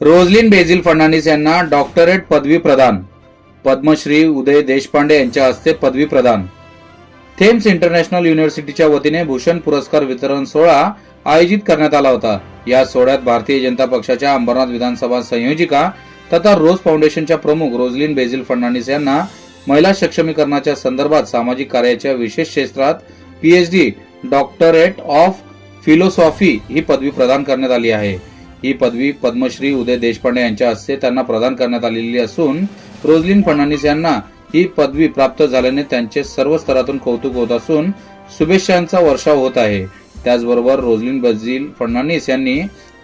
Roslin बेझिल Fadnavis यांना doctorate पदवी प्रदान. पद्मश्री उदय देशपांडे यांच्या हस्ते पदवी प्रदान. थेम्स इंटरनॅशनल युनिव्हर्सिटीच्या वतीने भूषण पुरस्कार वितरण सोहळा आयोजित करण्यात आला होता. या सोहळ्यात भारतीय जनता पक्षाच्या अंबरनाथ विधानसभा संयोजिका तथा रोज फाउंडेशनच्या प्रमुख रोजलिन बेझिल फडणवीस यांना महिला सक्षमीकरणाच्या संदर्भात सामाजिक कार्याच्या विशेष क्षेत्रात पीएचडी डॉक्टरेट ऑफ फिलॉसॉफी ही पदवी प्रदान करण्यात आली आहे. ही पदवी पद्मश्री उदय देशपांडे यांच्या हस्ते त्यांना प्रदान करण्यात आलेली असून रोजलिन फडणवीस यांना ही पदवी प्राप्त झाल्याने त्यांचे सर्व स्तरातून कौतुक होत असून शुभेच्छांचा वर्षाव होत आहे. त्याचबरोबर रोजलिन बजील फडणवीस यांनी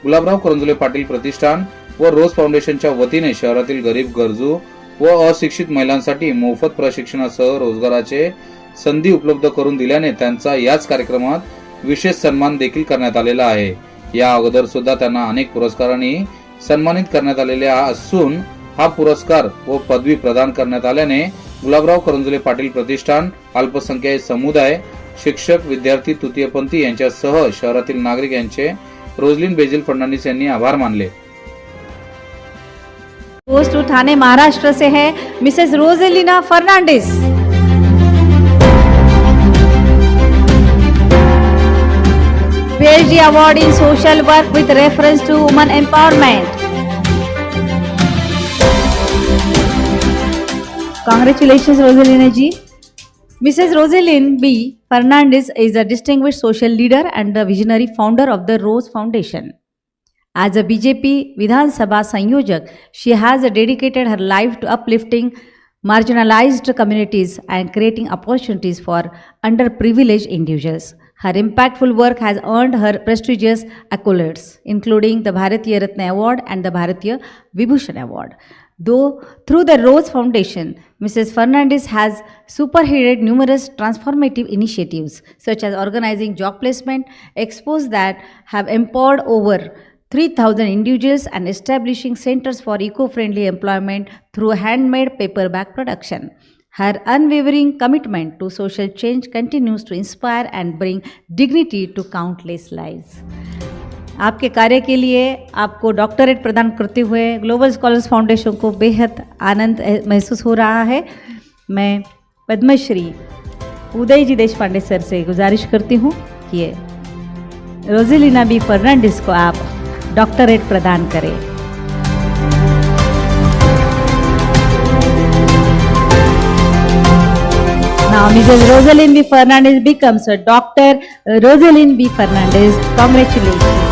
गुलाबराव करंजुले पाटील प्रतिष्ठान व रोज फाउंडेशनच्या वतीने शहरातील गरीब गरजू व अशिक्षित महिलांसाठी मोफत प्रशिक्षणासह रोजगाराचे संधी उपलब्ध करून दिल्याने त्यांचा याच कार्यक्रमात विशेष सन्मान देखील करण्यात आलेला आहे. या अगोदर सुद्धा त्यांना अनेक पुरस्कारांनी सन्मानित करण्यात आलेले असून हा पुरस्कार व पदवी प्रदान करण्यात आल्याने गुलाबराव करंजुले पाटील प्रतिष्ठान अल्पसंख्याक समुदाय शिक्षक विद्यार्थी तृतीयपंथी यांच्यासह शहरातील नागरिक यांचे रोजलिन बेजिल फर्नांडिस यांनी आभार मानले. पोस्ट ठाणे महाराष्ट्र से है Mrs Rozelina Fernandes. PhD award in social work with reference to women empowerment. Congratulations, Rosalina ji. Mrs. Rosaline B. Fernandez is a distinguished social leader and the visionary founder of the Rose Foundation. As a BJP Vidhan Sabha Sanyojak, she has dedicated her life to uplifting marginalized communities and creating opportunities for underprivileged individuals. Her impactful work has earned her prestigious accolades, including the Bharatiya Ratna Award and the Bharatiya Vibhushan Award. Though through the Rose Foundation, Mrs. Fernandez has superheaded numerous transformative initiatives such as organizing job placement, expos that have empowered over 3,000 individuals and establishing centers for eco-friendly employment through handmade paper bag production. Her unwavering commitment to social change continues to inspire and bring dignity to countless lives. आपके कार्य के लिए आपको doctorate प्रदान करते हुए global scholars foundation को बेहद आनंद महसूस हो रहा है मैं पद्मश्री उदय जी देश पांडे सर से गुजारिश करती हूँ कि रोजेलिना बी फर्नांडिस को आप डॉक्टरेट प्रदान करें Now, Mrs. Rosalyn B. Fernandez becomes a doctor. Rosalyn B. Fernandez, congratulations.